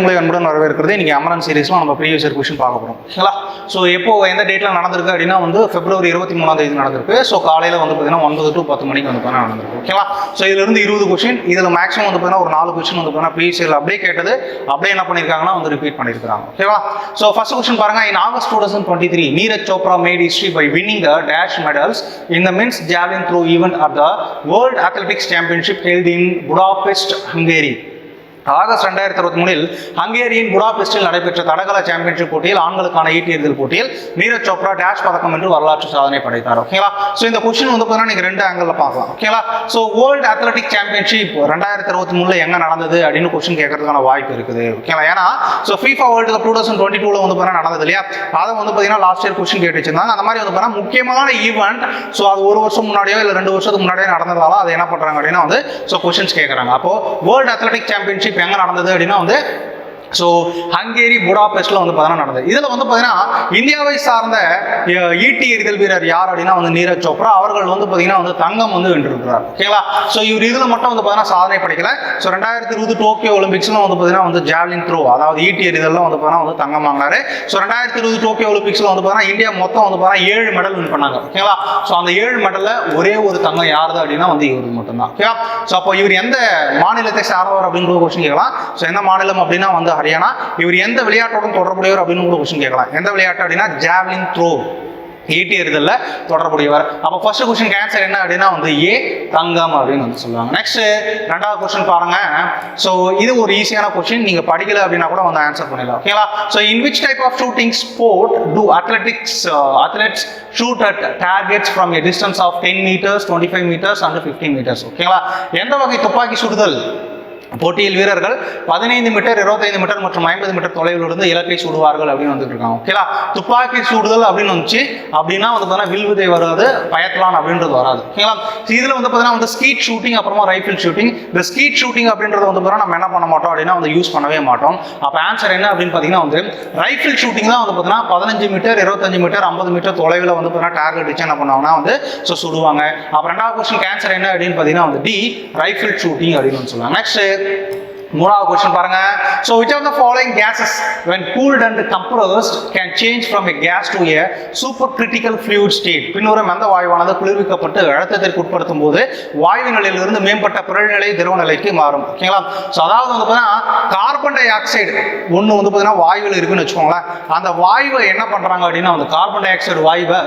உங்களை அன்புடன் வரவேற்கிறது. நீங்கள் அமரன் சீரீஸில் நம்ம ப்ரீவியஸ் இயர் கொஷின் பார்க்க போகிறோம் ஓகேங்களா ஸோ எப்போ எந்த டேட்டில் நடந்திருக்கு அப்படின்னா வந்து பிப்ரவரி இருபத்தி மூணாம் தேதி நடந்திருக்கு. ஸோ காலையில் வந்து பார்த்தீங்கன்னா ஒன்பது டு பத்து மணிக்கு வந்து பார்த்தீங்கன்னா நடந்திருக்கு. ஓகேவா ஸோ இதுல இருந்து இருபது கொஷின் இதில் மேக்ஸிமம் வந்து பார்த்தீங்கன்னா ஒரு நாலு கொஷின் வந்து பார்த்தீங்கன்னா ப்ரீவியஸ் இயர் அப்படியே கேட்டது. அப்படியே என்ன பண்ணியிருக்காங்கன்னா வந்து ரிப்பீட் பண்ணியிருக்காங்க ஓகேவா ஸோ ஃபர்ஸ்ட் கொஷின் பாருங்க. In August two thousand twenty three Neeraj Chopra made history by winning the dash medals in the men's javelin throw event at the world athletics championship held in Budapest Hungary August ரெண்டாயிரத்தி இருபத்தி மூணில் ஹங்கேரியின் புடாபெஸ்டில் நடைபெற்ற தடகள championship போட்டியில் ஆண்களுக்கான ஈட்டி எறிதல் போட்டியில் நீரஜ் சோப்ரா டேஷ் பதக்கம் என்று வரலாற்று சாதனை படைத்தார். ஓகேங்களா ஸோ இந்த கொஸ்டின் வந்து பார்த்தீங்கன்னா நீங்கள் ரெண்டு ஆங்கிளில் பார்க்கலாம். ஓகேங்களா ஸோ வேர்ல்டு அத்லட்டிக் சாம்பியன்ஷிப் ரெண்டாயிரத்தி இருபத்தி மூணில் எங்கே நடந்தது அப்படின்னு கொஸ்டின் கேட்கறதுக்கான வாய்ப்பு இருக்குது. ஓகேங்களா ஏன்னா so FIFA world cup two thousand twenty டூவில் வந்து பார்த்தீங்கன்னா நடந்தது இல்லையா? அதை வந்து பார்த்தீங்கன்னா லாஸ்ட் இயர் கொஸ்டின் கேட்டு வச்சிருந்தாங்க. அந்த மாதிரி வந்து பார்த்தீங்கன்னா முக்கியமான ஈவெண்ட் ஸோ அது ஒரு வருஷம் முன்னாடியோ இல்லை ரெண்டு வருஷத்துக்கு முன்னாடியோ நடந்ததால அதை என்ன பண்ணுறாங்க அப்படின்னா வந்து ஸோ கொஸ்டின்ஸ் கேட்குறாங்க. அப்போ வேர்ல்டு அத்லட்டிக் சாம்பியன்ஷிப் இப்போ எங்கே நடந்தது அப்படின்னா வந்து ஸோ ஹங்கேரி புடாபெஸ்ட்ல வந்து பார்த்தீங்கன்னா நடந்தது. இதில் வந்து பார்த்தீங்கன்னா இந்தியாவை சார்ந்த ஈட்டி எறிதல் வீரர் யார் அப்படின்னா வந்து நீரஜ் சோப்ரா. அவர்கள் வந்து பார்த்தீங்கன்னா வந்து தங்கம் வந்து வென்றிருக்கிறார். ஓகேங்களா ஸோ இவர் இதில் மட்டும் வந்து பார்த்தீங்கன்னா சாதனை படைக்கல. ஸோ ரெண்டாயிரத்தி இருபது டோக்கியோ ஒலிம்பிக்ஸில் வந்து பார்த்தீங்கன்னா வந்து ஜாவ்லின் த்ரோ அதாவது ஈட்டி எறிதல்ல வந்து பார்த்தீங்கன்னா வந்து தங்கம் வாங்கினாரு. ஸோ ரெண்டாயிரத்தி இருபது டோக்கியோ ஒலிம்பிக்ஸ்ல வந்து பார்த்தீங்கன்னா இந்தியா மொத்தம் வந்து பார்த்தீங்கன்னா ஏழு மெடல் வின் பண்ணாங்க. ஓகேங்களா ஸோ அந்த ஏழு மெடலில் ஒரே ஒரு தங்கம் யாருது அப்படின்னா வந்து இவருக்கு மட்டும்தான். ஓகேவா ஸோ அப்போ இவர் எந்த மாநிலத்தை சார்ந்தவர் அப்படின்னு கொஸ்டின் கேட்கலாம். ஸோ எந்த மாநிலம் அப்படின்னா வந்து ஹரியானா இவர் எந்த விளையாட்டோட தொடர்புடையவர் அப்படின்னு கூட கொஸ்டின் கேட்கலாம். எந்த விளையாட்டு அப்படின்னா ஜாவ்லின் த்ரோ ஈட்டி எறிதலில் தொடர்புடையவர். அப்போ ஃபர்ஸ்ட் கொஸ்டின் ஆன்சர் என்ன அப்படின்னா வந்து ஏ தங்கம் அப்படின்னு வந்து சொல்லுவாங்க. நெக்ஸ்ட் ரெண்டாவது கொஸ்டின் பாருங்க. ஸோ இது ஒரு ஈஸியான கொஸ்டின் நீங்க படிக்கல அப்படின்னா கூட வந்து ஆன்சர் பண்ணிடலாம். ஓகேங்களா so in which type of shooting sport do athletics athletes shoot at targets from a distance of ten metres twenty five metres and fifteen metres ஓகேங்களா எந்த வகை துப்பாக்கி சுடுதல்? போட்டியில் வீரர்கள் பதினைந்து மீட்டர் இருபத்தைந்து மீட்டர் மற்றும் ஐம்பது மீட்டர் தொலைவில் இருந்து இலக்கை சுடுவார்கள் அப்படின்னு வந்துட்டு இருக்காங்க ஓகேலா துப்பாக்கி சுடுதல் அப்படின்னு வந்துச்சு. அப்படின்னா வந்து பார்த்தீங்கன்னா வில்விதை வராது பயத்லான் அப்படின்றது வராது. ஓகேங்களா இதில் வந்து பார்த்தீங்கன்னா வந்து ஸ்கீட் ஷூட்டிங் அப்புறமா ரைஃபிள் ஷூட்டிங் இந்த ஸ்கீட் ஷூட்டிங் அப்படின்றது வந்து பார்த்தீங்கன்னா நம்ம என்ன பண்ண மாட்டோம் அப்படின்னா வந்து யூஸ் பண்ணவே மாட்டோம். அப்போ ஆன்சர் என்ன அப்படின்னு பார்த்தீங்கன்னா வந்து ரைஃபிள் ஷூட்டிங் தான் வந்து பார்த்தீங்கன்னா பதினஞ்சு மீட்டர் இருபத்தஞ்சு மீட்டர் ஐம்பது மீட்டர் தொலைவில் வந்து பார்த்தீங்கன்னா டார்கெட் வச்சு என்ன பண்ணுவாங்கன்னா வந்து ஸோ சுடுவாங்க. அப்புறம் ரெண்டாவது கொஸ்டின் கேன்சர் என்ன அப்படின்னு பார்த்தீங்கன்னா வந்து டி ரைஃபிள் ஷூட்டிங் அப்படின்னு சொல்லுவாங்க. Next Gracias. மூணாவது கொஸ்டின் பாருங்க. So which of the following gases when cooled and compressed can change from a gas to a super critical fluid state பின்வரும் எந்த வாயுவானது குளிர்விக்கப்பட்டு அழுத்தத்திற்கு உட்படுத்தும் போது வாயு நிலையிலிருந்து மேம்பட்ட பிறழ்நிலை திரவ நிலைக்கு மாறும் ஓகேங்களா ஸோ அதாவது வந்து பார்த்தீங்கன்னா கார்பன் டை ஆக்சைடு ஒன்று வந்து பார்த்தீங்கன்னா வாயுவில் இருக்குன்னு வச்சுக்கோங்களேன். அந்த வாயுவை என்ன பண்ணுறாங்க அப்படின்னா அந்த கார்பன் டை ஆக்சைடு வாயுவை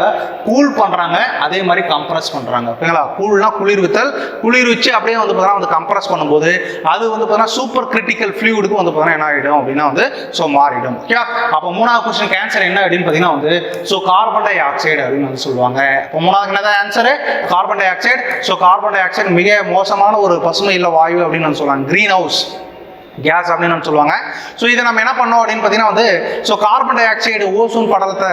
கூல் பண்ணுறாங்க அதே மாதிரி கம்ப்ரஸ் பண்ணுறாங்க ஓகேங்களா கூல்னா குளிர்வித்தல் குளிர்விச்சு அப்படியே வந்து பார்த்தீங்கன்னா வந்து கம்ப்ரஸ் பண்ணும்போது அது வந்து பார்த்தீங்கன்னா சூப்பர் கிரிட்டிக்கல் ஃப்ளூயிடுக்கு வந்து பார்த்தீங்கன்னா என்ன ஆகிடும் அப்படின்னா வந்து ஸோ மாறிடும் ஓகேவா அப்போ மூணாவது கொஸ்டின் கேன்சர் என்ன அப்படின்னு பார்த்தீங்கன்னா வந்து ஸோ கார்பன் டை ஆக்சைடு அப்படின்னு வந்து சொல்லுவாங்க. இப்போ மூணாவது என்னதான் answer carbon dioxide so carbon dioxide மிக மோசமான ஒரு பசுமை இல்லை வாயு அப்படின்னு வந்து சொல்லுவாங்க. க்ரீன் ஹவுஸ் கேஸ் அப்படின்னு நம்ம சொல்லுவாங்க. ஸோ இதை நம்ம என்ன பண்ணோம் அப்படின்னு பார்த்தீங்கன்னா வந்து so carbon dioxide ozone படலத்தை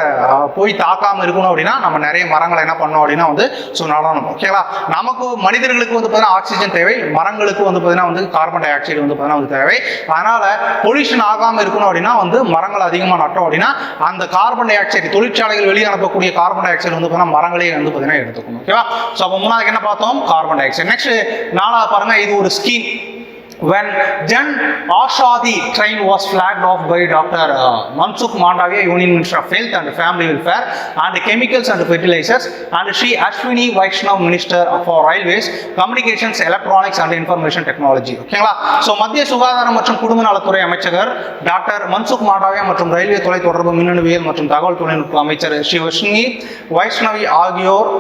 போய் தாக்காமல் இருக்கணும் அப்படின்னா நம்ம நிறைய மரங்களை என்ன பண்ணோம் அப்படின்னா வந்து ஸோ நடணும் ஓகேங்களா நமக்கு மனிதர்களுக்கு வந்து பார்த்தீங்கன்னா ஆக்சிஜன் தேவை. மரங்களுக்கு வந்து பார்த்தீங்கன்னா வந்து கார்பன் டை ஆக்சைடு வந்து பார்த்தீங்கன்னா வந்து தேவை. அதனால் பொல்யூஷன் ஆகாமல் இருக்கணும் அப்படின்னா வந்து மரங்கள் அதிகமாக நட்டோம் அப்படின்னா அந்த கார்பன் டை ஆக்சைடு தொழிற்சாலைகள் வெளியே அனுப்பக்கூடிய கார்பன் டை ஆக்சைடு வந்து பார்த்தீங்கன்னா மரங்களே வந்து பார்த்தீங்கன்னா எடுத்துக்கணும். ஓகேவா ஸோ அப்போ மூணாவது என்ன பார்த்தோம்? கார்பன் டை ஆக்சைடு நெக்ஸ்ட் நாலாவது பாருங்கள் இது ஒரு scheme when Jan Ashadi train was flagged off by Dr. Uh, Mansukh Mandavia, Union Minister of Health and Family Welfare and Chemicals and Fertilizers, and Sri Ashwini Vaishnav, Minister for Railways, Communications, Electronics and Information Technology. ஓகேங்களா so மத்திய சுகாதாரம் மற்றும் குடும்ப நலத்துறை அமைச்சகர் doctor Mansukh Mandaviya மற்றும் railway தொலை தொடர்பு மின்னணுவியல் மற்றும் தகவல் தொழில்நுட்ப அமைச்சர் ஸ்ரீ வஷ்ணி வைஷ்ணவி ஆகியோர்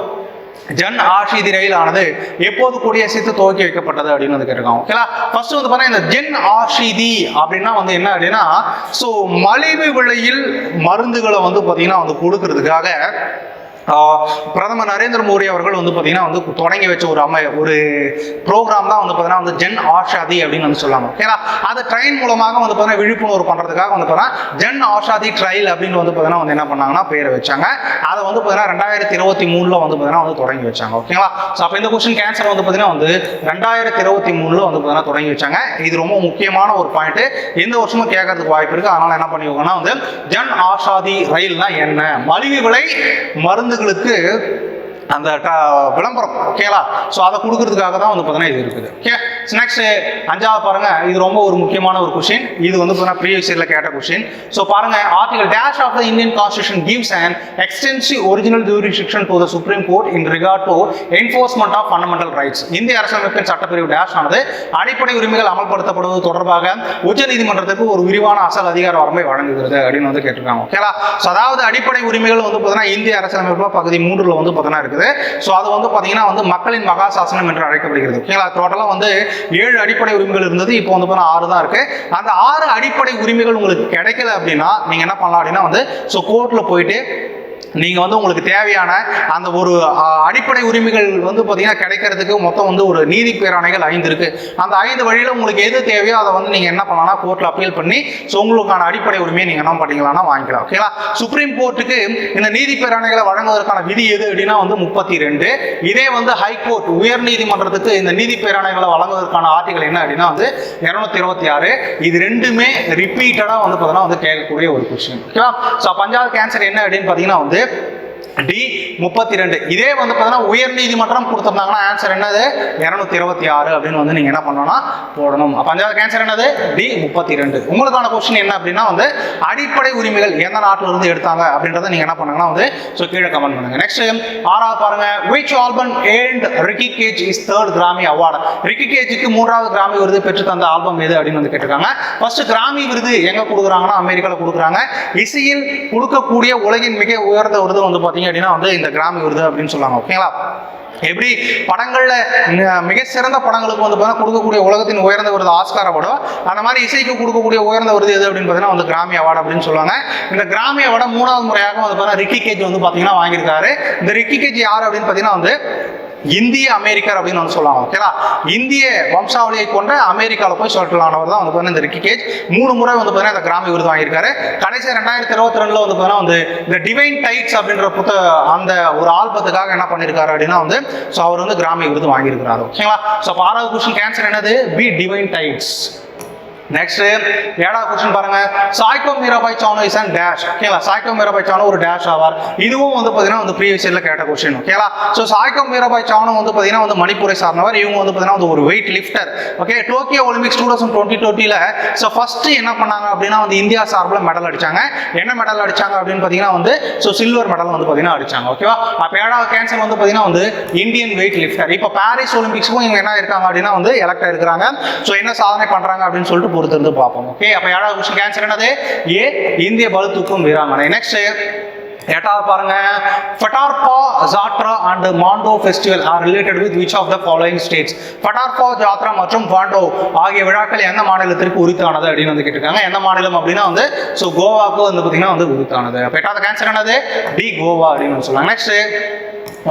ஜன் ஆஷிதி ரயில் ஆனது எப்போது கொடியசைத்து துவக்கி வைக்கப்பட்டது அப்படின்னு வந்து கேட்டிருக்காங்க. ஓகேலா ஃபர்ஸ்ட் வந்து பார்த்தீங்கன்னா இந்த ஜென் ஆஷிதி அப்படின்னா வந்து என்ன அப்படின்னா ஸோ மலிவு விலையில் மருந்துகளை வந்து பார்த்தீங்கன்னா வந்து கொடுக்கறதுக்காக பிரதமர் நரேந்திர மோடி அவர்கள் வந்து பார்த்தீங்கன்னா வந்து தொடங்கி வச்ச ஒரு அமை ஒரு ப்ரோக்ராம் தான் வந்து பார்த்தீங்கன்னா வந்து ஜென் ஆஷாதி அப்படின்னு வந்து சொல்லாங்க. ஓகேங்களா அது ட்ரெயின் மூலமாக வந்து பார்த்தீங்கன்னா விழிப்புணர்வு பண்ணுறதுக்காக வந்து பார்த்தீங்கன்னா ஜென் ஆஷாதி ட்ரையல் அப்படின்னு வந்து பார்த்தீங்கன்னா வந்து என்ன பண்ணாங்கன்னா பேரை வச்சாங்க. அதை வந்து பார்த்தீங்கன்னா ரெண்டாயிரத்தி இருபத்தி மூணில் வந்து பார்த்தீங்கன்னா வந்து தொடங்கி வச்சாங்க. ஓகேங்களா ஸோ அப்போ இந்த கொஸ்டின் கேன்சர் வந்து பார்த்தீங்கன்னா வந்து ரெண்டாயிரத்தி இருபத்தி மூணில் வந்து பார்த்தீங்கன்னா தொடங்கி வச்சாங்க. இது ரொம்ப முக்கியமான ஒரு பாயிண்ட் எந்த வருஷமும் கேட்கறதுக்கு வாய்ப்பு இருக்குது அதனால என்ன பண்ணிக்கோங்கன்னா வந்து ஜன் ஆஷாதி ரயில்னா என்ன? மலிவு விலை மருந்து மருந்துகளுக்கு அந்த விளம்பரம் கேளா. ஸோ அதை கொடுக்கறதுக்காக தான் வந்து பார்த்தீங்கன்னா இது இருக்குது. ஓகே நெக்ஸ்ட் அஞ்சாவது பாருங்க. இது ரொம்ப ஒரு முக்கியமான ஒரு கொஸ்டின் இது வந்து பார்த்தீங்கன்னா ப்ரீவியஸ் இயர்ல கேட்ட கொஸ்டின் ஸோ பாருங்க article dash of the Indian constitution gives and extensive original jurisdiction to the supreme court in regard to enforcement of fundamental rights இந்திய அரசமைப்பின் சட்டப்பிரிவு டேஷ் ஆனது அடிப்படை உரிமைகள் அமல்படுத்தப்படுவது தொடர்பாக உச்சநீதிமன்றத்துக்கு ஒரு விரிவான அசல் அதிகார வரம்பை வழங்குகிறது அப்படின்னு வந்து கேட்டிருக்காங்க. ஓகேலா ஸோ அதாவது அடிப்படை உரிமைகள் வந்து பார்த்தீங்கன்னா இந்திய அரசியலமைப்புல பகுதி மூன்றுல வந்து பார்த்தீங்கன்னா இருக்குது. ஸோ அது வந்து பார்த்தீங்கன்னா வந்து மக்களின் மகா சாசனம் என்று அழைக்கப்படுகிறது. ஓகேங்களா டோட்டலாக வந்து ஏழு அடிப்படை உரிமைகள் இருந்தது. இப்போ வந்து பார்த்தீங்கன்னா ஆறு தான் இருக்கு. அந்த ஆறு அடிப்படை உரிமைகள் உங்களுக்கு கிடைக்கல அப்படின்னா நீங்க என்ன பண்ணலாம் அப்படின்னா வந்து ஸோ கோர்ட்ல போயிட்டு நீங்கள் வந்து உங்களுக்கு தேவையான அந்த ஒரு அடிப்படை உரிமைகள் வந்து பார்த்தீங்கன்னா கிடைக்கிறதுக்கு மொத்தம் வந்து ஒரு நீதி பேராணைகள் ஐந்து இருக்குது அந்த ஐந்து வழியில் உங்களுக்கு எது தேவையோ அதை வந்து நீங்கள் என்ன பண்ணலாம்னா கோர்ட்டில் அப்பீல் பண்ணி ஸோ உங்களுக்கான அடிப்படை உரிமையை நீங்கள் என்ன பண்ணிக்கலாம்னா வாங்கிக்கலாம் ஓகேங்களா சுப்ரீம் கோர்ட்டுக்கு இந்த நீதி பேராணைகளை வழங்குவதற்கான விதி எது அப்படின்னா வந்து முப்பத்தி ரெண்டு இதே வந்து ஹைகோர்ட் உயர் நீதிமன்றத்துக்கு இந்த நீதி பேராணைகளை வழங்குவதற்கான ஆர்டிகள் என்ன அப்படின்னா வந்து இரநூத்தி இருபத்தி ஆறு. இது ரெண்டுமே ரிப்பீட்டடாக வந்து பார்த்தீங்கன்னா வந்து கேட்கக்கூடிய ஒரு கொஸ்டின் ஓகேவா ஸோ பஞ்சாப் கேன்சர் என்ன அப்படின்னு பார்த்தீங்கன்னா வந்து டி முப்பத்தி ரெண்டு இதே வந்து பார்த்தீங்கன்னா உயர் நீதிமன்றம் கொடுத்துருந்தாங்கன்னா ஆன்சர் என்னது? இரநூத்தி இருபத்தி ஆறு அப்படின்னு வந்து நீங்கள் என்ன பண்ணணும்னா போடணும். அப்போ அஞ்சாவது ஆன்சர் என்னது? டி முப்பத்தி ரெண்டு உங்களுக்கான கொஸ்டின் என்ன அப்படின்னா வந்து அடிப்படை உரிமைகள் எந்த நாட்டில இருந்து எடுத்தாங்க அப்படின்றத நீங்கள் என்ன பண்ணுங்கன்னா வந்து ஸோ கீழே கமெண்ட் பண்ணுங்க. நெக்ஸ்ட் ஆறாவது பாருங்க. Which album and Ricky Kej is third Grammy award Ricky கேஜுக்கு மூன்றாவது கிராமி விருது பெற்று தந்த ஆல்பம் எது அப்படின்னு வந்து கேட்டிருக்காங்க. ஃபர்ஸ்ட் கிராமி விருது எங்க கொடுக்குறாங்கன்னா அமெரிக்காவில் கொடுக்குறாங்க. இசையில் கொடுக்கக்கூடிய உலகின் மிக உயர்ந்த விருது வந்து பார்த்தீங்க அப்படின்னா வந்து இந்த கிராமி விருது அப்படின்னு சொல்லுவாங்க. ஓகேங்களா எப்படி? படங்களில் மிக சிறந்த படங்களுக்கு வந்து பார்த்தீங்கன்னா கொடுக்கக்கூடிய உலகத்தின் உயர்ந்த விருது ஆஸ்கார் அவார்டோ. அந்த மாதிரி இசைக்கு கொடுக்கக்கூடிய உயர்ந்த விருது எது அப்படின்னு பார்த்தீங்கன்னா வந்து கிராமி அவார்டு அப்படின்னு சொல்லுவாங்க. இந்த கிராமி அவார்டை மூணாவது முறையாக வந்து பார்த்தீங்கன்னா ரிக்கி கேஜ் வந்து பார்த்தீங்கன்னா வாங்கியிருக்காரு. இந்த ரிக்கி கேஜ் யார் அப்படின்னு பார்த்தீங்கன்னா வந்து இந்திய அமெரிக்கர் அப்படின்னு வந்து சொல்லுவாங்க ஓகேவா இந்திய வம்சாவளியை கொண்ட அமெரிக்காவில் போய் செட்டில் ஆனவர் தான் வந்து பார்த்தீங்கன்னா இந்த ரிக்கி கேஜ் மூணு முறை வந்து பார்த்தீங்கன்னா இந்த கிராமி விருது வாங்கியிருக்காரு. கடைசி ரெண்டாயிரத்தி இருபத்தி ரெண்டுல வந்து பார்த்தீங்கன்னா வந்து இந்த டிவைன் டைட்ஸ் அப்படின்ற புத்த அந்த ஒரு ஆல்பத்துக்காக என்ன பண்ணியிருக்காரு அப்படின்னா வந்து ஸோ அவர் வந்து கிராமி விருது வாங்கியிருக்கிறாரு ஓகேங்களா ஸோ அப்போ கேன்சர் என்னது? பி டிவைன் டைட்ஸ் நெக்ஸ்ட் ஏழாவது கொஸ்டின் பாருங்க. Saikhom Mirabai Chanu is and dash ஓகேங்களா சாய்கோ மீராபாய் சானு ஒரு டேஷ் ஆவார். இதுவும் வந்து பார்த்தீங்கன்னா வந்து ப்ரீவியஸ் இயர்ல கேட்ட கொஸ்டின் ஓகேங்களா ஸோ சாய்கோ மீராபாய் சானு வந்து பார்த்தீங்கன்னா வந்து மணிப்பூரை சார்ந்தவர். இவங்க வந்து பார்த்தீங்கன்னா வந்து ஒரு weight lifter okay Tokyo Olympics two thousand twenty டுவெண்ட்டியில் ஸோ ஃபர்ஸ்ட் என்ன பண்ணாங்க அப்படின்னா வந்து இந்தியா சார்பில் மெடல் அடிச்சாங்க. என்ன மெடல் அடிச்சாங்க அப்படின்னு பார்த்தீங்கன்னா வந்து ஸோ சில்வர் மெடல் வந்து பார்த்தீங்கன்னா அடிச்சாங்க. ஓகேவா அப்போ ஏழாவது கேன்சர் வந்து பார்த்தீங்கன்னா வந்து இந்தியன் வெயிட் லிஃப்டர் இப்போ பாரிஸ் ஒலிம்பிக்ஸ்க்கும் இவங்க என்ன இருக்காங்க அப்படின்னா வந்து எலக்ட் இருக்கிறாங்க ஸோ என்ன சாதனை பண்றாங்க அப்படின்னு சொல்லிட்டு பொறுத்திருந்து பார்ப்போம். ஓகே அப்போ ஏழாவது கொஸ்டின் கேன்சர் என்னது? ஏ இந்திய பலுத்துக்கும் வீராங்கனை. நெக்ஸ்ட் எட்டாவது பாருங்க. Fatorpa Jatra and Mando festival are related with which of the following states Fatorpa Jatra மற்றும் மாண்டோ ஆகிய விழாக்கள் எந்த மாநிலத்திற்கு உரித்தானது அப்படின்னு வந்து கேட்டிருக்காங்க. எந்த மாநிலம் அப்படின்னா வந்து ஸோ கோவாக்கு வந்து பார்த்தீங்கன்னா வந்து உரித்தானது. அப்போ எட்டாவது கேன்சர் என்னது? டி கோவா அப்படின்னு சொல்லுவாங்க. நெக்ஸ்ட்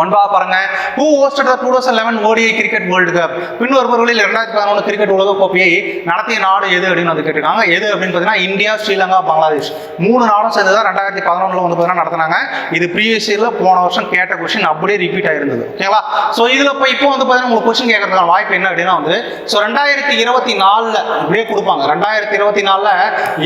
ஒன்பதாவது பாருங்க. Who hosted two thousand eleven ODI cricket world cup பின்வருபவர்களில் இரண்டாயிரத்தி பதினொன்று கிரிக்கெட் உலக கோப்பையை நடத்திய நாடு எது அப்படின்னு வந்து கேட்டிருக்காங்க. எது அப்படின்னு பார்த்தீங்கன்னா இந்தியா ஸ்ரீலங்கா பங்களாதேஷ். மூணு நாடும் சேர்ந்து தான் ரெண்டாயிரத்தி பதினொன்றில் வந்து பார்த்தீங்கன்னா நடத்தினாங்க. இது ப்ரீவியஸ் இயரில் போன வருஷம் கேட்ட கொஸ்டின் அப்படியே ரிப்பீட் ஆயிருந்தது. ஓகேங்களா ஸோ இதில் இப்போ இப்போ வந்து பார்த்தீங்கன்னா உங்களுக்கு கொஸ்டின் கேட்கறதுக்கான வாய்ப்பு என்ன அப்படின்னா வந்து ஸோ ரெண்டாயிரத்தி இருபத்தி நாலில் அப்படியே கொடுப்பாங்க. ரெண்டாயிரத்தி இருபத்தி நாலில்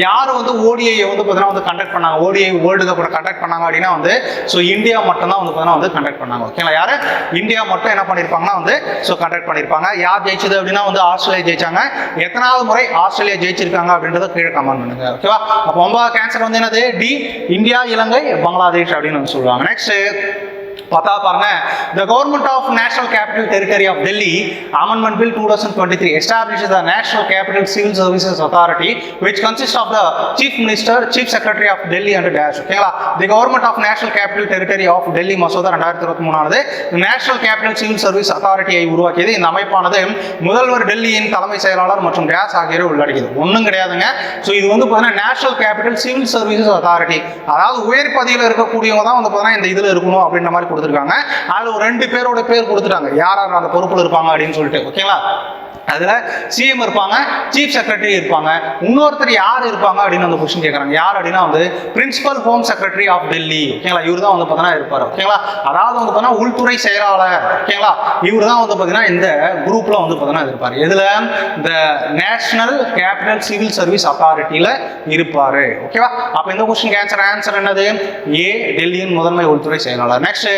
யார் வந்து ஓடிஐ வந்து பார்த்தீங்கன்னா வந்து கண்டக்ட் பண்ணாங்க? ஓடிஐ வேர்ல்டு கப்பை கண்டக்ட் பண்ணாங்க அப்படின்னா வந்து ஸோ இந்தியா மட்டும்தான் வந்து பார்த்தீங்கன்னா வந்து கண்டக்ட் பண்ணாங்க. ஓகேங்களா யாரு? இந்தியா மட்டும் என்ன பண்ணியிருப்பாங்கன்னா வந்து ஸோ கண்டக்ட் பண்ணியிருப்பாங்க யார் ஜெயிச்சது அப்படின்னா வந்து ஆஸ்திரேலியா ஜெயிச்சாங்க. எத்தனாவது முறை ஆஸ்திரேலியா ஜெயிச்சிருக்காங்க அப்படின்றத கீழே கமெண்ட் பண்ணுங்க. ஓகேவா? அப்போ ஒன்பதாவது கேன்சர் வந்து என்னது? டி இந்தியா இலங்கை பங்களாதேஷ் அப்படின்னு சொல்லுவாங்க நெக்ஸ்ட் பார்த்தா பாருங்க the government of national capital territory of Delhi amendment bill two thousand twenty three establish the national capital civil services authority which consist of the chief minister chief secretary of Delhi and dash ஓகேங்களா the government of national capital territory of Delhi மசோதா ரெண்டாயிரத்தி இருபத்தி மூணாவது national capital civil service அத்தாரிட்டியை உருவாக்கியது இந்த அமைப்பானது முதல்வர் டெல்லியின் தலைமை செயலாளர் மற்றும் டேஷ் ஆகியோரை உள்ளடக்கியது ஒன்றும் கிடையாதுங்க ஸோ இது வந்து பார்த்தீங்கன்னா national capital civil services authority அதாவது உயர் பதவியில் இருக்கக்கூடியவங்க தான் வந்து பார்த்தீங்கன்னா இந்த இதில் இருக்கணும் அப்படின்ற மாதிரி கொடுத்துருக்காங்க. அதில் ஒரு ரெண்டு பேரோட பேர் கொடுத்துட்டாங்க. யார் யார் அந்த பொறுப்பில் இருப்பாங்க அப்படின்னு சொல்லிட்டு. ஓகேங்களா? அதில் சிஎம் இருப்பாங்க சீஃப் செக்ரட்டரி இருப்பாங்க இன்னொருத்தர் யார் இருப்பாங்க அப்படின்னு வந்து கொஸ்டின் கேட்குறாங்க யார் அப்படின்னா வந்து principal home secretary of Delhi ஓகேங்களா இவர் தான் வந்து பார்த்தீங்கன்னா இருப்பார். ஓகேங்களா அதாவது வந்து பார்த்தீங்கன்னா உள்துறை செயலாளர். ஓகேங்களா இவர் தான் வந்து பார்த்தீங்கன்னா இந்த குரூப்பில் வந்து பார்த்தீங்கன்னா இருப்பார். எதில்? இந்த நேஷனல் கேபிட்டல் சிவில் சர்வீஸ் அத்தாரிட்டியில் இருப்பார். ஓகேவா அப்போ இந்த கொஸ்டின் ஆன்சர் ஆன்சர் என்னது? ஏ டெல்லியின் முதன்மை உள்துறை செயலாளர். நெக்ஸ்ட்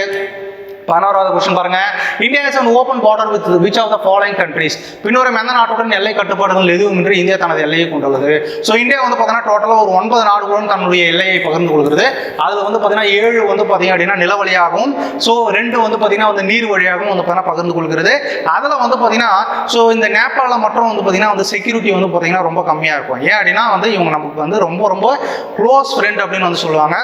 பதினோராவது கொஸ்டின் பாருங்க. India is an open border with which of the following countries பின்னொரு எந்த நாட்டுடன் எல்லை கட்டுப்பாடுகள் எதுவும் என்று இந்தியா தனது எல்லையை கொண்டுள்ளது. ஸோ இந்தியா வந்து பார்த்தீங்கன்னா டோட்டலாக ஒரு ஒன்பது நாடுகளுடன் தன்னுடைய எல்லையை பகிர்ந்து கொள்கிறது. அதில் வந்து பார்த்தீங்கன்னா ஏழு வந்து பார்த்தீங்க அப்படின்னா நில வழியாகவும் ஸோ ரெண்டு வந்து பார்த்தீங்கன்னா வந்து நீர் வழியாகவும் வந்து பார்த்தீங்கன்னா பகிர்ந்து கொள்கிறது. அதில் வந்து பார்த்தீங்கன்னா ஸோ இந்த நேபாளில் மட்டும் வந்து பார்த்தீங்கன்னா வந்து செக்யூரிட்டி வந்து பார்த்தீங்கன்னா ரொம்ப கம்மியாக இருக்கும். ஏன் அப்படின்னா வந்து இவங்க நமக்கு வந்து ரொம்ப ரொம்ப க்ளோஸ் ஃப்ரெண்ட் அப்படின்னு வந்து சொல்லுவாங்க.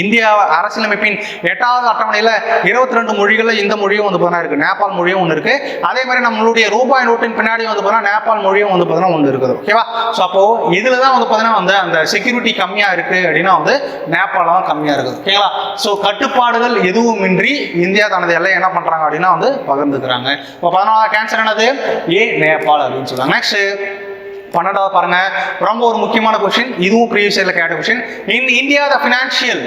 இந்தியா அரசியலமைப்பின் எட்டாவது அட்டவணையில் இருபத்தி ரெண்டு மொழிகளில் இந்த மொழியும் வந்து பார்த்தீங்கன்னா இருக்குது நேபாள் மொழியும் ஒன்று இருக்குது அதே மாதிரி நம்மளுடைய ரூபாய் நோட்டின் பின்னாடி வந்து பார்த்தீங்கன்னா நேபாள் மொழியும் வந்து பார்த்தீங்கன்னா ஒன்று இருக்குது. ஓகேவா ஸோ அப்போ இதில் தான் வந்து பார்த்தீங்கன்னா வந்து அந்த செக்யூரிட்டி கம்மியாக இருக்குது அப்படின்னா வந்து நேபாளம் தான் கம்மியாக இருக்குது. ஓகேங்களா ஸோ கட்டுப்பாடுகள் எதுவுமின்றி இந்தியா தனது எல்லை என்ன பண்ணுறாங்க அப்படின்னா வந்து பகிர்ந்துக்கிறாங்க. இப்போ பதினாலாவது கேன்சர் என்னது? ஏ நேபாள் அப்படின்னு சொல்லுவாங்க நெக்ஸ்ட் பன்னெண்டாவது பாருங்க. ரொம்ப ஒரு முக்கியமான கொஸ்டின் இதுவும் ப்ரீவியஸ் இயர்ல கேட்ட question in India the financial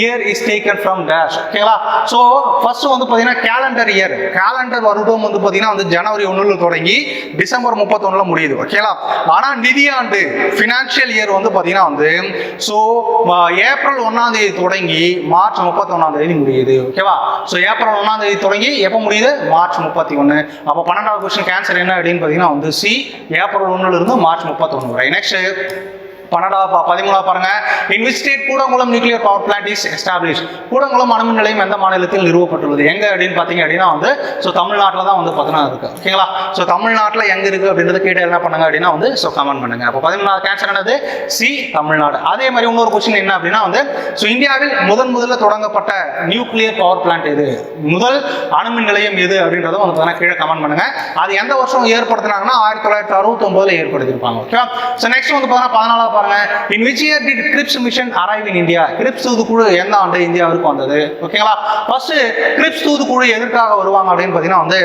year is taken from dash ஓகேங்களா ஸோ ஃபர்ஸ்ட் வந்து பார்த்தீங்கன்னா கேலண்டர் இயர் கேலண்டர் வருடம் வந்து பார்த்தீங்கன்னா வந்து ஜனவரி ஒன்றில் தொடங்கி டிசம்பர் முப்பத்தொன்னுல முடியுது. ஓகேங்களா ஆனால் நிதியாண்டு ஃபினான்ஷியல் இயர் வந்து பார்த்தீங்கன்னா வந்து ஸோ ஏப்ரல் ஒன்றாம் தேதி தொடங்கி மார்ச் முப்பத்தொன்னாம் தேதி முடியுது. ஓகேவா ஸோ ஏப்ரல் ஒன்றாம் தேதி தொடங்கி எப்போ முடியுது? மார்ச் முப்பத்தி ஒன்று அப்போ பன்னெண்டாவது கொஸ்டின் கேன்சர் என்ன அப்படின்னு பார்த்தீங்கன்னா வந்து சி ஏப்ரல் ஒன்றுல இருந்து மார்ச் முப்பத்தொன்று வரை நெக்ஸ்ட் பன்னெண்டாவது பா- பதிமூணாவது பாருங்க. In which state Kudankulam nuclear power plant is establish Kudankulam அணுமின் நிலையம் எந்த மாநிலத்தில் நிறுவப்பட்டுள்ளது? எங்க அப்படின்னு பார்த்தீங்க அப்படின்னா வந்து ஸோ தமிழ்நாட்டில் தான் வந்து பார்த்தீங்கன்னா இருக்கு. ஓகேங்களா ஸோ தமிழ்நாட்டில் எங்க இருக்கு அப்படின்றத கேட்டு என்ன பண்ணுங்க அப்படின்னா வந்து ஸோ கமெண்ட் பண்ணுங்க. அப்போ பதிமூணாவது கேன்சர் என்னது? சி தமிழ்நாடு. அதே மாதிரி இன்னொரு கொஸ்டின் என்ன அப்படின்னா வந்து ஸோ இந்தியாவில் முதன் முதல்ல தொடங்கப்பட்ட நியூக்ளியர் பவர் பிளான்ட் எது? முதல் அணுமின் நிலையம் எது அப்படின்றத வந்து பார்த்தீங்கன்னா கீழே கமெண்ட் பண்ணுங்க. அது எந்த வருஷம் ஏற்படுத்தினாங்கன்னா ஆயிரத்தி தொள்ளாயிரத்தி அறுபத்தொன்பதுல ஏற்படுத்தியிருப்பாங்க. ஓகே ஸோ நெக்ஸ்ட் வந்து பார்த்தீங்கன்னா பதினாலாவது பாருங்க. In which year did Cripps mission arrive in India Cripps தூதுக்குழு எந்த ஆண்டு இந்தியாவிற்கு வந்தது? ஓகேங்களா ஃபர்ஸ்ட் கிரிப்ஸ் தூதுக்குழு எதற்காக வருவாங்க அப்படின்னு பார்த்தீங்கன்னா வந்து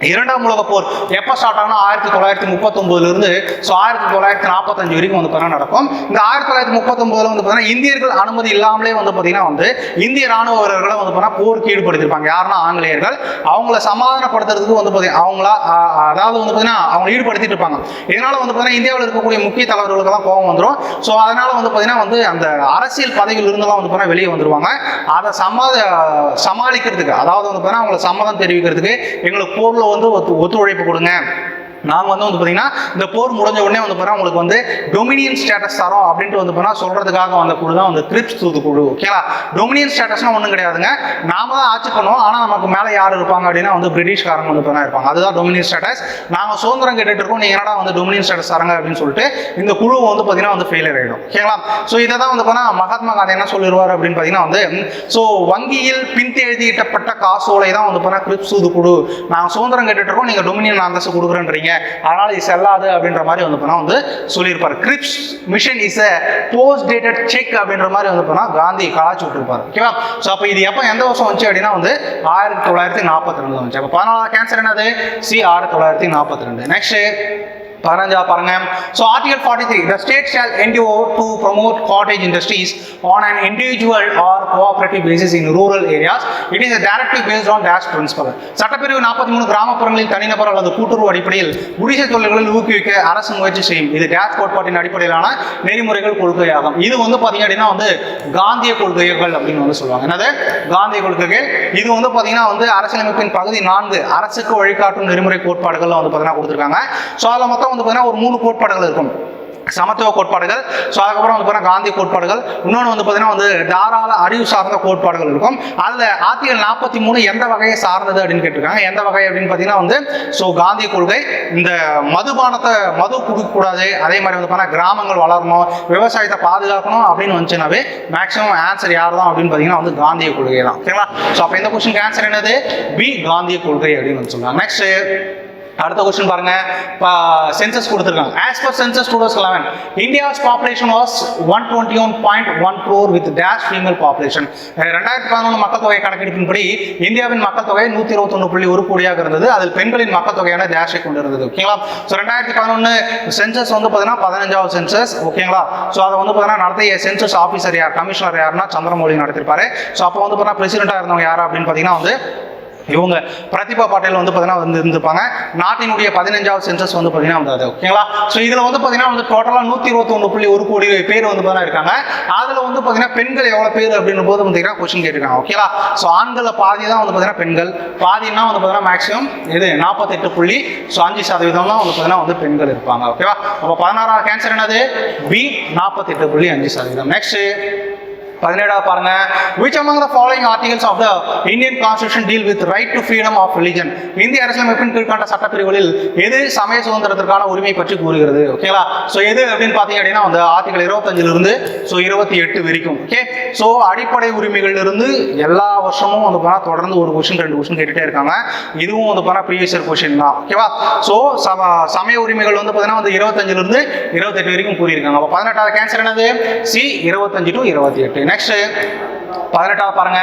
இரண்டாம் உலக போர் எப்போ ஸ்டார்ட் ஆகுனா ஆயிரத்தி தொள்ளாயிரத்தி முப்பத்தொம்போதுலேருந்து ஸோ ஆயிரத்தி தொள்ளாயிரத்தி நாற்பத்தஞ்சு வரைக்கும் வந்து பார்த்தீங்கன்னா நடக்கும். இந்த ஆயிரத்தி தொள்ளாயிரத்தி முப்பத்தொம்போதுல வந்து பார்த்தீங்கன்னா இந்தியர்கள் அனுமதி இல்லாமலே வந்து பார்த்தீங்கன்னா வந்து இந்திய ராணுவ வீரர்களை வந்து பார்த்தீங்கன்னா போருக்கு ஈடுபடுத்திருப்பாங்க யாருன்னா ஆங்கிலேயர்கள். அவங்கள சமாதானப்படுத்துறதுக்கு வந்து பார்த்தீங்கன்னா அவங்கள அதாவது வந்து பார்த்தீங்கன்னா அவங்க ஈடுபடுத்திட்டு இருப்பாங்க இதனால வந்து பார்த்தீங்கன்னா இந்தியாவில் இருக்கக்கூடிய முக்கிய தலைவர்களுக்கெல்லாம் கோபம் வந்துடும் ஸோ அதனால வந்து பார்த்தீங்கன்னா வந்து அந்த அரசியல் பதவியில் இருந்தெல்லாம் வந்து பார்த்தீங்கன்னா வெளியே வந்துருவாங்க. அதை சமாத சமாளிக்கிறதுக்கு அதாவது வந்து பார்த்தீங்கன்னா அவங்களை சம்மதம் தெரிவிக்கிறதுக்கு எங்களுக்கு போரில் வந்து ஒத்து ஒத்துழைப்பு கொடுங்க. நாங்கள் வந்து வந்து பார்த்தீங்கன்னா இந்த போர் முடிஞ்ச உடனே வந்து பார்த்தீங்கன்னா உங்களுக்கு வந்து டொமினியன் ஸ்டேட்டஸ் தரோம் அப்படின்ட்டு வந்து பார்த்தீங்கன்னா சொல்றதுக்காக வந்த குழு தான் வந்து கிரிப்ஸ் தூது குழு ஓகேங்களா டொமினியன் ஸ்டேட்டஸ்னா ஒன்றும் கிடையாதுங்க. நாம தான் ஆட்சி பண்ணுவோம் ஆனால் நமக்கு மேலே யார் இருப்பாங்க அப்படின்னா வந்து பிரிட்டிஷ்காரங்க வந்து பார்த்தீங்கன்னா இருப்பாங்க. அதுதான் டொமினியன் ஸ்டேட்டஸ் நாங்கள் சுதந்திரம் கேட்டுட்டு இருக்கோம். நீங்கள் என்னடா வந்து டொமினியன் ஸ்டேட்டஸ் தரங்க அப்படின்னு சொல்லிட்டு இந்த குழு வந்து பார்த்தீங்கன்னா வந்து ஃபெயிலியர் ஆகிடும் ஓகேங்களா ஸோ இதை தான் வந்து பார்த்தீங்கன்னா மகாத்மா காந்தி என்ன சொல்லிடுவார் அப்படின்னு பார்த்தீங்கன்னா வந்து ஸோ வங்கியில் பின்தெழுதியிட்டப்பட்ட காசோலை தான் வந்து பார்த்தீங்கன்னா கிரிப்ஸ் தூது குழு. நாங்கள் சுதந்திரம் கேட்டுட்டு இருக்கோம். நீங்கள் டொமினியன் அந்தஸ்து கொடுக்குறேன்றீங்க. அதனால் இது செல்லாது அப்படின்ற மாதிரி வந்து போனால் வந்து சொல்லியிருப்பார். Cripps mission is a post dated cheque அப்படின்ற மாதிரி வந்து போனால் காந்தி கலாச்சி விட்டுருப்பார். ஓகேவா ஸோ அப்போ இது எப்போ எந்த வருஷம் வந்துச்சு அப்படின்னா வந்து ஆயிரத்தி தொள்ளாயிரத்தி நாற்பத்தி ரெண்டு வந்துச்சு. அப்போ பதினாலாம் கேன்சர் என்னது? சி ஆயிரத்தி தொள்ளாயிரத்தி நாற்பத்தி ரெண்டு. நெக்ஸ்ட் பதினஞ்சாவது பாருங்க. So article forty three the state shall endeavour to promote cottage industries on an individual or cooperative basis in rural areas it is directive based on dash principle சட்டப்பிரிவு நாற்பத்தி மூணு கிராமப்புறங்களில் தனிநபர் அல்லது கூட்டுறவு அடிப்படையில் குடிசை தொழில்களில் ஊக்குவிக்க அரசு முயற்சி செய்யும். இது டேஷ் கோட்பாட்டின் அடிப்படையிலான நெறிமுறைகள் கொள்கையாகும். இது வந்து பார்த்தீங்க அப்படின்னா வந்து காந்திய கொள்கைகள் அப்படின்னு வந்து சொல்லுவாங்க. என்னது? காந்திய கொள்கைகள். இது வந்து பார்த்தீங்கன்னா வந்து அரசியலமைப்பின் பகுதி நான்கு அரசுக்கு வழிகாட்டும் நெறிமுறை கோட்பாடுகள் வந்து பார்த்தீங்கன்னா கொடுத்துருக்காங்க. ஸோ அதில் மொத்தம் வந்து பார்த்தீங்கன்னா ஒரு மூணு கோட்பாடுகள் இருக்கும். சமத்துவ கோட்பாடுகள் ஸோ அதுக்கப்புறம் வந்து பார்த்தீங்கன்னா காந்தி கோட்பாடுகள் இன்னொன்று வந்து பார்த்தீங்கன்னா வந்து தாராள அறிவு சார்ந்த கோட்பாடுகள் இருக்கும். அதில் ஆர்டிகல் நாற்பத்தி மூணு எந்த வகையை சார்ந்தது அப்படின்னு கேட்டிருக்காங்க. எந்த வகை அப்படின்னு பார்த்தீங்கன்னா வந்து ஸோ காந்தி கொள்கை இந்த மதுபானத்தை மது குடிக்கக்கூடாது அதே மாதிரி வந்து பார்த்தீங்கன்னா கிராமங்கள் வளரணும் விவசாயத்தை பாதுகாக்கணும் அப்படின்னு வந்துச்சுனாவே மேக்ஸிமம் ஆன்சர் யார் தான் அப்படின்னு பார்த்தீங்கன்னா வந்து காந்திய கொள்கை தான் ஓகேங்களா ஸோ அப்போ இந்த கொஸ்டின் ஆன்சர் என்னது? பி காந்திய கொள்கை அப்படின்னு வந்து சொல்லுவாங்க நெக்ஸ்ட் அடுத்த கொஸ்டின் பாருங்க. சென்சஸ் கொடுத்துருக்காங்க. As per census two thousand eleven India's population was one twenty one point one crore with dash female population ரெண்டாயிரத்தி பதினொன்று மக்கள் தொகை கணக்கெடுப்பின்படி இந்தியாவின் மக்கள் தொகை நூற்றி இருபத்தொன்று புள்ளி ஒரு கோடியாக இருந்தது. அதில் பெண்களின் மக்கள் தொகையான டேஷை கொண்டு இருந்தது ஓகேங்களா ஸோ ரெண்டாயிரத்தி பதினொன்று சென்சஸ் வந்து பார்த்தீங்கன்னா பதினஞ்சாவது சென்சஸ் ஓகேங்களா ஸோ அதை வந்து பார்த்தீங்கன்னா நடத்திய சென்சஸ் ஆஃபீஸர் யார்? கமிஷனர் யாருன்னா சந்திரமௌலி நடத்திருப்பாரு. ஸோ அப்போ வந்து பார்த்தீங்கன்னா பிரசிடென்ட்டாக இருந்தவங்க யார் அப்படின்னு பார்த்தீங்கன்னா வந்து இவங்க பிரதிபா பாட்டீல் வந்து பார்த்தீங்கன்னா வந்து இருந்திருப்பாங்க. நாட்டினுடைய பதினஞ்சாவது சென்சஸ் வந்து பார்த்தீங்கன்னா வந்தது ஓகேங்களா ஸோ இதில் வந்து பார்த்தீங்கன்னா வந்து டோட்டலாக நூற்றி இருபத்தொன்று புள்ளி ஒரு கோடி பேர் வந்து பார்த்தீங்கன்னா இருக்காங்க. அதில் வந்து பார்த்தீங்கன்னா பெண்கள் எவ்வளோ பேர் அப்படின்னும் போது பார்த்தீங்கன்னா கொஸ்டின் கேட்டிருக்காங்க ஓகேங்களா ஸோ ஆண்களில் பாதி தான் வந்து பார்த்தீங்கன்னா பெண்கள். பாதினா வந்து பார்த்தீங்கன்னா மேக்ஸிமம் இது நாற்பத்தெட்டு புள்ளி ஸோ அஞ்சு சதவீதம்லாம் வந்து பார்த்தீங்கன்னா வந்து பெண்கள் இருப்பாங்க ஓகேவா அப்போ பதினாறாவது கேன்சர் என்னது? பி நாற்பத்தெட்டு புள்ளி அஞ்சு சதவீதம். நெக்ஸ்ட் பதினேழாவது பாருங்க. Which among the following articles of the Indian constitution deal with right to freedom of religion இந்திய அரசியலமைப்பின் கீழ்கண்ட சட்டப்பிரிவுகளில் எது சமய சுதந்திரத்திற்கான உரிமை பற்றி கூறுகிறது? ஓகேங்களா ஸோ எது அப்படின்னு பார்த்தீங்க அப்படின்னா அந்த ஆர்டிகல் இருபத்தஞ்சுல இருந்து ஸோ இருபத்தி எட்டு வரைக்கும். ஓகே ஸோ அடிப்படை உரிமைகள் இருந்து எல்லா வருஷமும் வந்து போனால் தொடர்ந்து ஒரு கொஸ்டின் ரெண்டு கொஸ்டின் கேட்டுட்டே இருக்காங்க. இதுவும் வந்து போனால் ப்ரீவியஸ் இயர் கொஸ்டின் தான். ஓகேவா ஸோ சமய உரிமைகள் வந்து பார்த்தீங்கன்னா வந்து இருபத்தஞ்சுல இருந்து இருபத்தெட்டு வரைக்கும் கூறியிருக்காங்க. அப்போ பதினெட்டாவது கேன்சர் என்னது? சி இருபத்தஞ்சு டு இருபத்தி எட்டு. நெக்ஸ்ட் பதினெட்டாவது பாருங்க.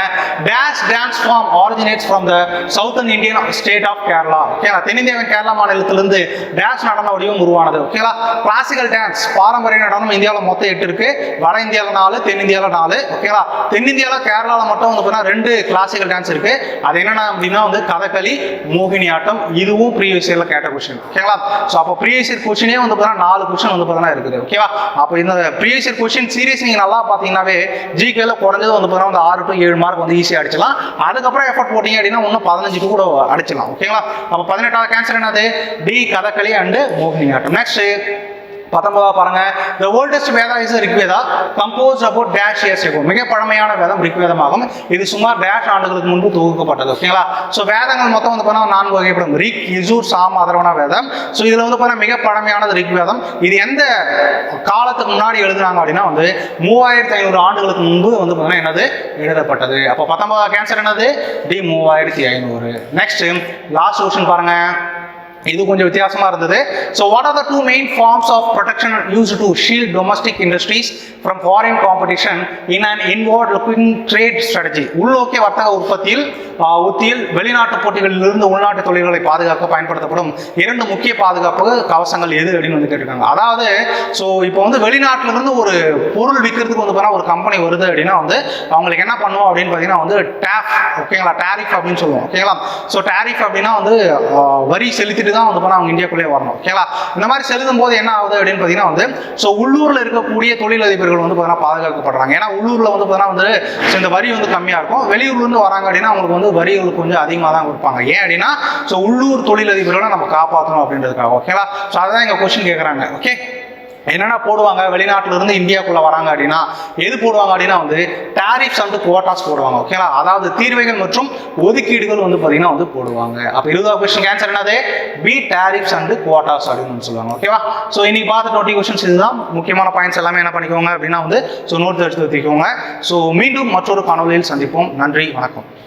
Dash dance form originates from the southern Indian state of Kerala ஓகேங்களா தென்னிந்தியாவின் கேரளா மாநிலத்திலிருந்து டேஷ் நடன வடிவம் உருவானது. ஓகேங்களா கிளாசிக்கல் டான்ஸ் பாரம்பரிய நடனம் இந்தியாவில் மொத்தம் எட்டு இருக்கு. வட இந்தியாவில் நாலு தென்னிந்தியாவில் நாலு. ஓகேங்களா தென்னிந்தியாவில் கேரளாவில் மட்டும் வந்து பார்த்தீங்கன்னா ரெண்டு கிளாசிக்கல் டான்ஸ் இருக்கு. அது என்னென்ன அப்படின்னா வந்து கதகளி மோகினி ஆட்டம் இதுவும் ப்ரீவியஸ் இயரில் கேட்ட கொஸ்டின் ஓகேங்களா ஸோ அப்போ ப்ரீவியஸ் இயர் கொஸ்டினே வந்து பார்த்தீங்கன்னா நாலு கொஸ்டின் வந்து பார்த்தீங்கன்னா இருக்குது. ஓகேவா அப்போ இந்த ப்ரீவியஸ் இயர் கொஸ்டின் சீரியஸ் நீங்கள் நல்லா பார்த்தீங்கன்னாவே ஜிகேல குறைஞ்சது வந்து பார்த்தீங்கன்னா வந்து ஆறு டு ஏழு மார்க் வந்து ஈஸியாக அடிச்சலாம் அதுக்கப்புறம் எஃபர்ட் போட்டீங்க அப்படின்னா இன்னும் பதினஞ்சுக்கு கூட அடிச்சலாம் ஓகேங்களா அப்போ பதினெட்டாவது கேன்சர் என்னது? டி கதகளி அண்டு மோகினி ஆட்டம் நெக்ஸ்ட் பத்தொன்பதா பாருங்க. The oldest Veda is Rigveda compose about dash years இருக்கும் மிக பழமையான வேதம் ரிக்வேதமாகும். இது சுமார் டேஷ் ஆண்டுகளுக்கு முன்பு தொகுக்கப்பட்டது ஓகேங்களா? ஸோ வேதங்கள் மொத்தம் வந்து பார்த்தா நான்கு வகைப்படும். ரிக் இசூர் சாம் அதரவண வேதம். ஸோ இதில் வந்து பார்த்தா மிக பழமையானது ரிக் வேதம் இது எந்த காலத்துக்கு முன்னாடி எழுதுனாங்க அப்படின்னா வந்து மூவாயிரத்தி ஐநூறு ஆண்டுகளுக்கு முன்பு வந்து பார்த்தீங்கன்னா என்னது? எழுதப்பட்டது. அப்போ பத்தொன்பதாவது கேன்சர் என்னது? டி மூவாயிரத்தி ஐநூறு. நெக்ஸ்ட் லாஸ்ட் கொஸ்டின் பாருங்க. இது கொஞ்சம் வித்தியாசமா இருந்தது. So what are the two main forms of protection use to shield domestic industries from foreign competition in and inward looking trade strategy உள்நோக்கிய வர்த்தக உற்பத்தியில் உத்தியில் வெளிநாட்டு போட்டிகளில் இருந்து உள்நாட்டு தொழில்களை பாதுகாக்க பயன்படுத்தப்படும் இரண்டு முக்கிய பாதுகாப்பு கவசங்கள் எது அப்படின்னு வந்து கேட்டிருக்காங்க. அதாவது ஸோ இப்போ வந்து வெளிநாட்டுல இருந்து ஒரு பொருள் விற்கிறதுக்கு வந்து பார்த்தா ஒரு கம்பெனி வருது அப்படின்னா வந்து அவங்களுக்கு என்ன பண்ணுவோம் அப்படின்னு பார்த்தீங்கன்னா வந்து டேஃப் ஓகேங்களா டேரிஃப் அப்படின்னு சொல்லுவோம் ஓகேங்களா ஸோ டேரிஃப் அப்படின்னா வந்து வரி செலுத்திட்டு தான் வந்து போனால் அவங்க இந்தியாக்குள்ளே வரணும். ஓகேங்களா இந்த மாதிரி செலுத்தும் போது என்ன ஆகுது அப்படின்னு பார்த்தீங்கன்னா வந்து ஸோ உள்ளூரில் இருக்கக்கூடிய தொழிலதிபர்கள் வந்து பார்த்தீங்கன்னா பாதுகாக்கப்படுறாங்க. ஏன்னா உள்ளூரில் வந்து பார்த்தீங்கன்னா வந்து இந்த வரி வந்து கம்மியாக இருக்கும். வெளியூர்லேருந்து வராங்க அப்படின்னா அவங்களுக்கு வந்து வரி கொஞ்சம் அதிகமாக தான் கொடுப்பாங்க. ஏன் அப்படின்னா ஸோ உள்ளூர் தொழிலதிபர்களை நம்ம காப்பாற்றணும் அப்படின்றதுக்காக. ஓகேங்களா ஸோ அதுதான் எங்கள் கொஸ்டின் கேட்குறாங்க ஓகே என்னென்ன போடுவாங்க? வெளிநாட்டுல இருந்து வராங்க அப்படின்னா எது போடுவாங்க அப்படின்னா வந்து டேரிஃப்ஸ் அண்ட் குவாட்டாஸ் போடுவாங்க ஓகேங்களா அதாவது தீர்வைகள் மற்றும் ஒதுக்கீடுகள் வந்து பார்த்தீங்கன்னா வந்து போடுவாங்க. அப்போ இருபதாவது கொஸ்டின் ஆன்சர் என்னது? பி டேரிஃப்ஸ் அண்ட் குவாட்டாஸ் அப்படின்னு வந்து சொல்லுவாங்க ஓகேவா ஸோ இன்னைக்கு பார்த்த டுவெண்ட்டி கொஸ்டின்ஸ் இதுதான். முக்கியமான பாயிண்ட்ஸ் எல்லாமே என்ன பண்ணிக்கோங்க அப்படின்னா வந்து ஸோ நோட் எடுத்து வச்சுக்கோங்க. ஸோ மீண்டும் மற்றொரு காணொலியில் சந்திப்போம். நன்றி வணக்கம்.